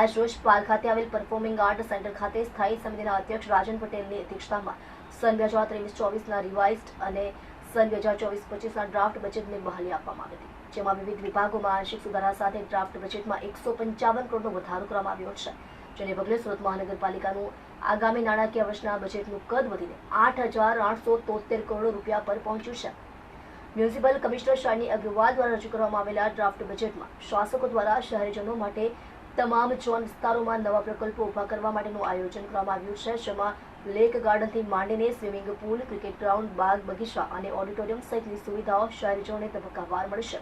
આજ રોજ પાલ ખાતે આવેલ પરફોર્મિંગ આર્ટ સેન્ટર ખાતે સ્થાયી સમિતિના અધ્યક્ષ રાજન પટેલની અધ્યક્ષતામાં સન બે હજાર ત્રેવીસ ચોવીસના રિવાઇઝડ અને સન બે હજાર ચોવીસ પચીસના ડ્રાફ્ટ બજેટને બહાલી આપવામાં આવી હતી, જેમાં વિવિધ વિભાગોમાં આંશિક સુધારા સાથે ડ્રાફ્ટ બજેટમાં એકસો પંચાવન કરોડનો વધારો કરવામાં આવ્યો છે, જેને પગલે સુરત મહાનગરપાલિકાનું આગામી નાણાકીય વર્ષના બજેટનું કદ વધીને આઠ હજાર આઠસો તોતેર કરોડ રૂપિયા પર પહોંચ્યું છે. મ્યુનિસિપલ કમિશનર શાલિની અગ્રવાલ દ્વારા રજૂ કરવામાં આવેલા ડ્રાફ્ટ બજેટમાં શાસકો દ્વારા શહેરીજનો માટે તમામ ઝોન વિસ્તારોમાં નવા પ્રકલ્પો ઊભા કરવા માટેનું આયોજન કરવામાં આવ્યું છે, જેમાં લેક ગાર્ડનથી માંડીને સ્વિમિંગ પુલ, ક્રિકેટ ગ્રાઉન્ડ, બાગ બગીચા અને ઓડિટોરિયમ સહિતની સુવિધાઓ શહેરીજનોને તબક્કાવાર મળશે.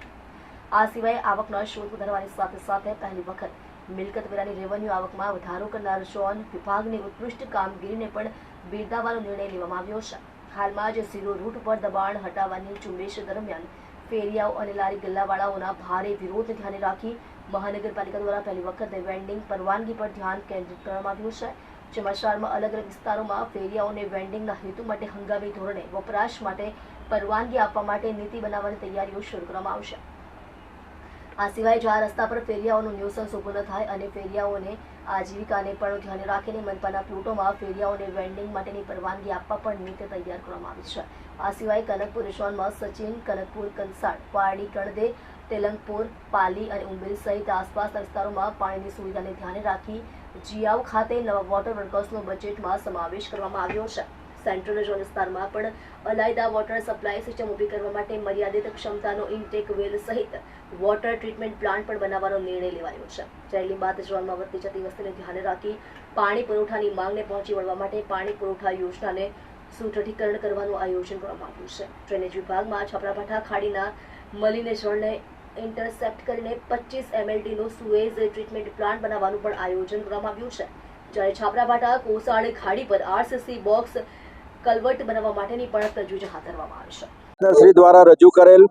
આ સિવાય આવકના સ્ત્રોત વધારવાની સાથે સાથે પહેલી વખત મિલકત વેરાની રેવન્યુ આવકમાં વધારો કરનાર ઝોન વિભાગની ઉત્કૃષ્ટ કામગીરીને પણ બિરદાવવાનો નિર્ણય લેવામાં આવ્યો છે. હાલમાં જ ઝીરો રૂટ પર દબાણ હટાવવાની ઝુંબેશ દરમિયાન ફેરિયાઓ અને લારી ગલ્લાવાળાઓના ભારે વિરોધ ધ્યાને રાખી મહાનગરપાલિકા દ્વારા પહેલી વખત વેન્ડિંગ પરવાનગી પર ધ્યાન કેન્દ્રિત કરવામાં આવ્યું છે, જેમાં શહેરમાં અલગ અલગ વિસ્તારોમાં ફેરિયાઓને વેન્ડિંગના હેતુ માટે હંગામી ધોરણે વપરાશ માટે પરવાનગી આપવા માટે નીતિ બનાવવાની તૈયારીઓ શરૂ કરવામાં આવશે આ સિવાય જો આ રસ્તા પર ફેરિયાઓનું ન્યુસન્સ ઊભું ન થાય અને ફેરિયાઓને આજીવિકાને પણ ધ્યાને રાખીને મનપાના પ્લોટોમાં ફેરિયાઓને વેન્ડિંગ માટેની પરવાનગી આપવા પણ નીતિ તૈયાર કરવામાં આવી છે. આ સિવાય કનકપુર રિસોર્ટમાં સચિન, કનકપુર કંસાડ, પારડી, કણદે, તેલંગપુર, પાલી અને ઉંબેલ સહિત આસપાસના વિસ્તારોમાં પાણીની સુવિધાને ધ્યાને રાખી જીયાવ ખાતે નવા વોટર વર્કર્સનો બજેટમાં સમાવેશ કરવામાં આવ્યો છે. સેન્ટ્રલ ઝોન વિસ્તારમાં પણ અલાયદા વોટર સપ્લાય સિસ્ટમ ઊભી કરવા માટે મર્યાદિત ક્ષમતાનો ઇન્ટેક વેલ સહિત વોટર ટ્રીટમેન્ટ પ્લાન્ટ પણ બનાવવાનો નિર્ણય લેવાયો છે. જ્યારે લીંબાદ ઝોનમાં વધતી જતી વસ્તીને ધ્યાને રાખી પાણી પુરવઠાની માંગને પહોંચી વળવા માટે પાણી પુરવઠા યોજનાને સુદૃઢીકરણ કરવાનું આયોજન કરવામાં આવ્યું છે. ડ્રેનેજ વિભાગમાં છાપરાભાઠા ખાડીના મલીને જળને ઇન્ટરસેપ્ટ કરીને પચીસ એમએલટીનો સુએઝ ટ્રીટમેન્ટ પ્લાન્ટ બનાવવાનું પણ આયોજન કરવામાં આવ્યું છે. જ્યારે છાપરાભાઠા કોસાળ ખાડી પર આરસીસી બોક્સ કલવર્ટ બનાવવા માટેની પણ તજવીજ હાથ ધરવામાં આવી છે. શ્રી દ્વારા રજૂ કરેલ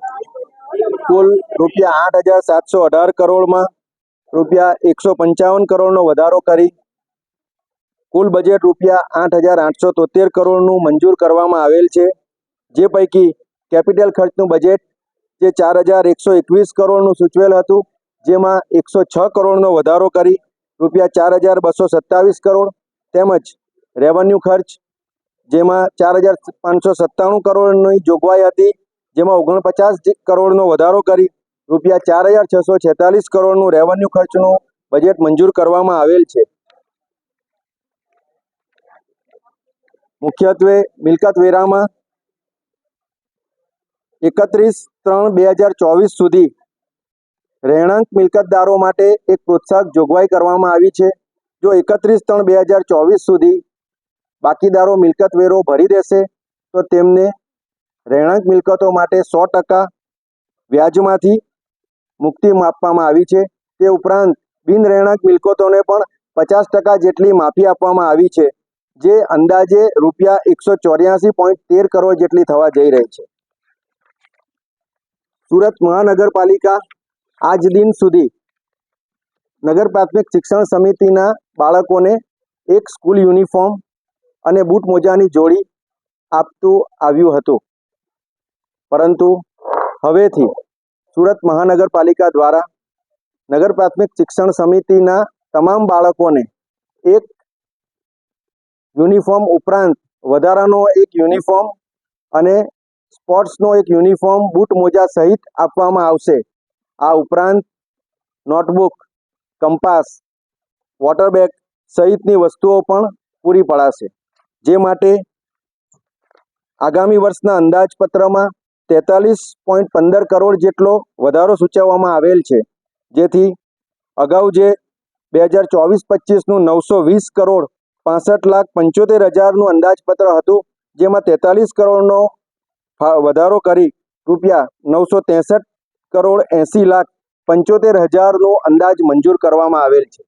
કુલ રૂપિયા આઠ હજાર સાતસો અઢાર કરોડમાં રૂપિયા એકસો પંચાવન કરોડનો વધારો કરી કુલ બજેટ રૂપિયા આઠ હજાર આઠસો તોતેર કરોડનું મંજૂર કરવામાં આવેલ છે. જે પૈકી કેપિટલ ખર્ચનું બજેટ જે ચાર હજાર એકસો એકવીસ કરોડનું સૂચવેલ હતું, જેમાં એકસો છ કરોડનો વધારો કરી રૂપિયા ચાર હજાર બસો સત્તાવીસ કરોડ તેમજ રેવન્યુ ખર્ચ જેમાં ચાર હજાર પાંચસો સત્તાણું કરોડની જોગવાઈ હતી, જેમાં ઓગણપચાસ કરોડનો વધારો કરી, રૂપિયા ચાર હજાર છસો છેતાલીસ કરોડનું રેવન્યુ ખર્ચનું બજેટ મંજૂર કરવામાં આવેલ છે. મુખ્યત્વે મિલકત વેરામાં એકત્રીસ ત્રણ બે હજાર ચોવીસ સુધી રહેણાંક મિલકતદારો માટે એક પ્રોત્સાહક જોગવાઈ કરવામાં આવી છે. જો એકત્રીસ ત્રણ બે હજાર ચોવીસ સુધી બાકીદારો મિલકત વેરો ભરી દેશે, તો તેમને રહેણાંક મિલકતો માટે સો ટકા વ્યાજમાંથી મુક્તિ આપવામાં આવી છે. તે ઉપરાંત બિન રહેણાંક મિલકતોને પણ પચાસ ટકા જેટલી માફી આપવામાં આવી છે, જે અંદાજે રૂપિયા એકસો ચોર્યાસી પોઈન્ટ તેર કરોડ જેટલી થવા જઈ રહી છે. સુરત મહાનગરપાલિકા આજ દિન સુધી નગર પ્રાથમિક શિક્ષણ સમિતિના બાળકોને એક સ્કૂલ યુનિફોર્મ અને બૂટ મોજાની જોડી આપતું આવ્યું હતું. પરંતુ હવેથી સુરત મહાનગરપાલિકા દ્વારા નગર પ્રાથમિક શિક્ષણ સમિતિના તમામ બાળકોને એક યુનિફોર્મ ઉપરાંત વધારાનો એક યુનિફોર્મ અને સ્પોર્ટ્સનો એક યુનિફોર્મ બૂટ મોજા સહિત આપવામાં આવશે. આ ઉપરાંત નોટબુક, કંપાસ, વોટર બેગ સહિતની વસ્તુઓ પણ પૂરી પડાશે. જે માટે આગામી વર્ષના અંદાજપત્રમાં તેતાલીસ પોઈન્ટ પંદર કરોડ જેટલો વધારો સૂચવવામાં આવેલ છે. જેથી અગાઉ જે બે હજાર ચોવીસ પચીસનું નવસો વીસ કરોડ પાસઠ લાખ પંચોતેર હજારનું અંદાજપત્ર હતું, જેમાં તેતાલીસ કરોડનો વધારો કરી રૂપિયા નવસો ત્રેસઠ કરોડ એંસી લાખ પંચોતેર હજારનો અંદાજ મંજૂર કરવામાં આવેલ છે.